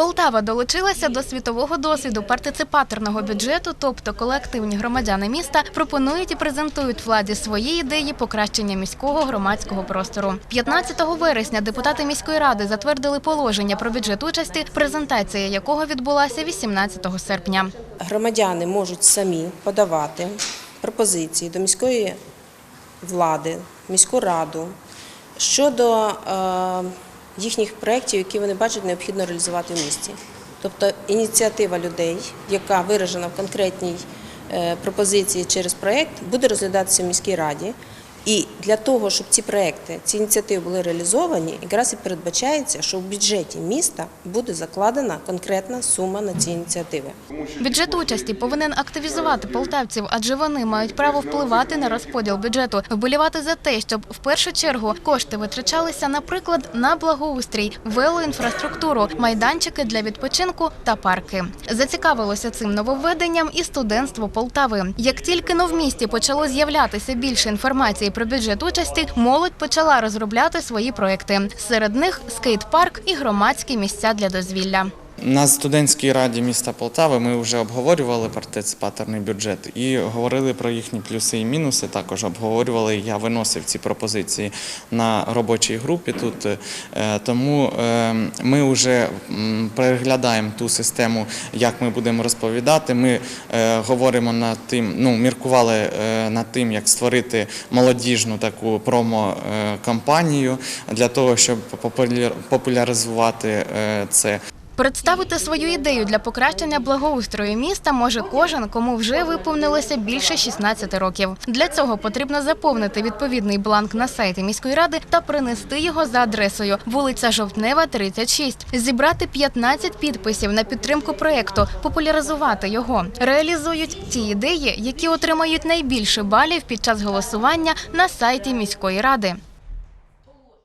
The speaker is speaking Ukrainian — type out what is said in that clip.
Полтава долучилася до світового досвіду партиципаторного бюджету, тобто колективні громадяни міста пропонують і презентують владі свої ідеї покращення міського громадського простору. 15 вересня депутати міської ради затвердили положення про бюджет участі, презентація якого відбулася 18 серпня. Громадяни можуть самі подавати пропозиції до міської влади, міську раду щодо е, їхніх проєктів, які вони бачать необхідно реалізувати в місті. Тобто ініціатива людей, яка виражена в конкретній е, пропозиції через проєкт, буде розглядатися в міській раді. І для того, щоб ці проекти, ці ініціативи були реалізовані, якраз і передбачається, що в бюджеті міста буде закладена конкретна сума на ці ініціативи. Бюджет участі повинен активізувати полтавців, адже вони мають право впливати на розподіл бюджету, вболівати за те, щоб в першу чергу кошти витрачалися, наприклад, на благоустрій, велоінфраструктуру, майданчики для відпочинку та парки. Зацікавилося цим нововведенням і студентство Полтави. Як тільки но в місті почало з'являтися більше інформації про бюджет участі, молодь почала розробляти свої проекти. Серед них скейт-парк і громадські місця для дозвілля. На студентській раді міста Полтави ми вже обговорювали партиципаторний бюджет і говорили про їхні плюси і мінуси. Також обговорювали. Я виносив ці пропозиції на робочій групі тут. Е, Тому е, ми вже переглядаємо ту систему, як ми будемо розповідати. Ми е, говоримо над тим, ну міркували над тим, як створити молодіжну таку промо-кампанію для того, щоб популяр- популяризувати це. Представити свою ідею для покращення благоустрою міста може кожен, кому вже виповнилося більше 16 років. Для цього потрібно заповнити відповідний бланк на сайті міської ради та принести його за адресою вулиця Жовтнева, 36. Зібрати 15 підписів на підтримку проєкту, популяризувати його. Реалізують ті ідеї, які отримають найбільше балів під час голосування на сайті міської ради.